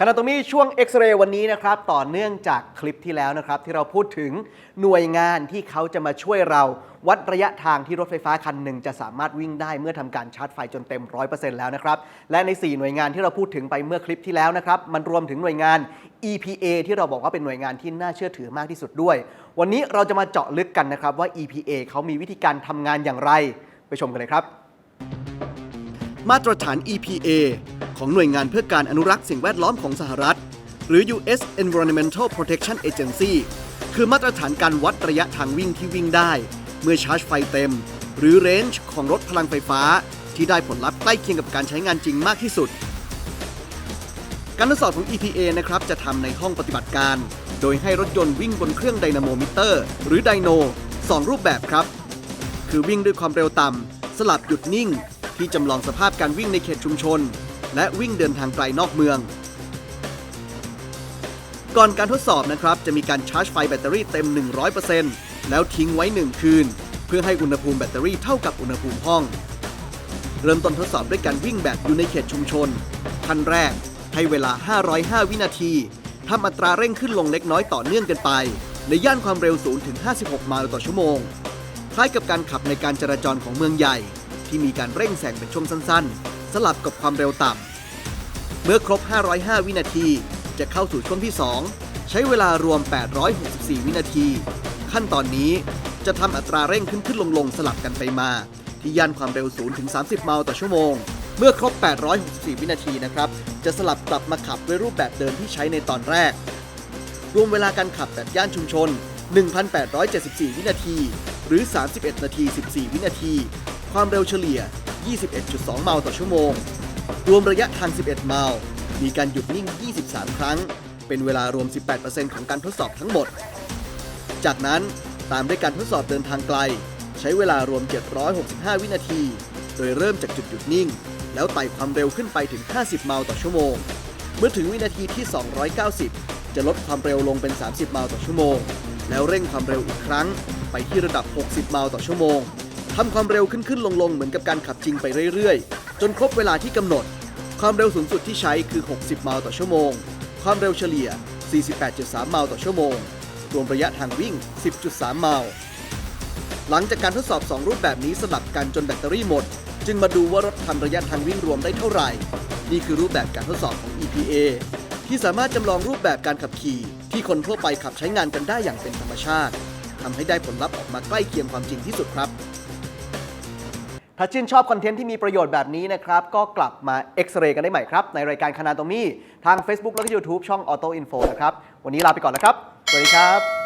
คณะตมีช่วงเอ็กซเรย์วันนี้นะครับ ต่อเนื่องจากคลิปที่แล้วนะครับ ที่เราพูดถึงหน่วยงานที่เขาจะมาช่วยเรา วัดระยะทางที่รถไฟฟ้าคันหนึ่งจะสามารถวิ่งได้เมื่อทำการชาร์จไฟจนเต็ม 100%แล้วนะครับ และใน 4 หน่วยงานที่เราพูดถึงไปเมื่อคลิปที่แล้วนะครับ มันรวมถึงหน่วยงาน EPA ที่เราบอกว่าเป็นหน่วยงานที่น่าเชื่อถือมากที่สุดด้วย วันนี้เราจะมาเจาะลึกกันนะครับว่า EPA เขามีวิธีการทำงานอย่างไร ไปชมกันเลยครับ มาตรฐาน EPA ของหน่วยงานเพื่อการอนุรักษ์สิ่งแวดล้อมของสหรัฐ หรือ U.S. Environmental Protection Agency คือมาตรฐานการวัดระยะทางวิ่งที่วิ่งได้ เมื่อชาร์จไฟเต็ม หรือเรนจ์ของรถพลังไฟฟ้า ที่ได้ผลลัพธ์ใกล้เคียงกับการใช้งานจริงมากที่สุด การทดสอบของ EPA นะครับจะทำในห้องปฏิบัติการ โดยให้รถยนต์วิ่งบนเครื่องไดนาโมมิเตอร์ หรือไดโนสองรูปแบบครับ คือวิ่งด้วยความเร็วต่ำสลับหยุดนิ่ง ที่จำลองสภาพการวิ่งในเขตชุมชน และวิ่งเดินทางไกลนอกเมือง ก่อนการทดสอบนะครับ จะมีการชาร์จไฟแบตเตอรี่เต็ม 100%แล้วทิ้งไว้ 1 คืน เพื่อให้อุณหภูมิแบตเตอรี่เท่ากับอุณหภูมิห้อง เริ่มต้นทดสอบด้วยการวิ่งแบบอยู่ในเขตชุมชนขั้นแรกให้เวลา 505 วินาทีทำอัตราเร่งขึ้นลงเล็กน้อยต่อเนื่องกันไป ในย่านความเร็วสูงถึง 56 ไมล์ต่อชั่วโมง คล้ายกับการขับในการจราจรของเมืองใหญ่ ที่มีการเร่งแซงเป็นช่วงสั้นๆ สลับกับความเร็วต่ำ เมื่อครบ 505 วินาที จะเข้าสู่ช่วงที่ 2 ใช้เวลารวม 864 วินาที ขั้นตอนนี้จะทำอัตราเร่งขึ้นขึ้นลงลงสลับกันไปมา ที่ย่านความเร็ว0ถึง 30ไมลต่อชั่วโมง เมื่อครบ 864 วินาทีนะครับ จะสลับกลับมาขับด้วยรูปแบบเดิมที่ใช้ในตอนแรก รวมเวลาการขับแบบย่านชุมชน 1,874 วินาที หรือ 31 นาที 14 วินาที ความเร็วเฉลี่ย 21.2 ไมล์ต่อชั่วโมง รวมระยะทาง 11 ไมล์ มีการหยุดนิ่ง 23 ครั้ง เป็นเวลารวม 18%ของการทดสอบทั้งหมด จากนั้นตามด้วยการทดสอบเดินทางไกล ใช้เวลารวม 765 วินาที โดยเริ่มจากจุดหยุดนิ่ง แล้วไต่ความเร็วขึ้นไปถึง 50 ไมล์ต่อชั่วโมง เมื่อถึงวินาทีที่ 290 จะลดความเร็วลงเป็น 30 ไมล์ต่อชั่วโมง แล้วเร่งความเร็วอีกครั้งไปที่ระดับ 60 ไมล์ต่อชั่วโมง ทำความเร็วขึ้นขึ้นลงลงเหมือนกับการขับจริงไปเรื่อยๆ จนครบเวลาที่กำหนด ความเร็วสูงสุดที่ใช้คือ 60 ไมล์ต่อชั่วโมง ความเร็วเฉลี่ย 48.3 ไมล์ต่อชั่วโมง รวมระยะทางวิ่ง 10.3 ไมล์ หลังจากการทดสอบ 2 รูปแบบนี้สลับกันจนแบตเตอรี่หมด จึงมาดูว่ารถทำระยะทางวิ่งรวมได้เท่าไหร่ นี่คือรูปแบบการทดสอบของ EPA ที่สามารถจำลองรูปแบบการขับขี่ ที่คนทั่วไปขับใช้งานกันได้อย่างเป็นธรรมชาติทำให้ได้ผลลัพธ์ออกมาใกล้เคียงความจริงที่สุดครับ ถ้าชื่นชอบคอนเทนต์ที่มีประโยชน์แบบนี้นะครับ ก็กลับมาเอ็กซเรย์กันได้ใหม่ครับ ในรายการคณาโตมี่ทาง Facebook และก็ YouTube ช่อง Auto Info นะครับ วันนี้ลาไปก่อนแล้วครับ สวัสดีครับ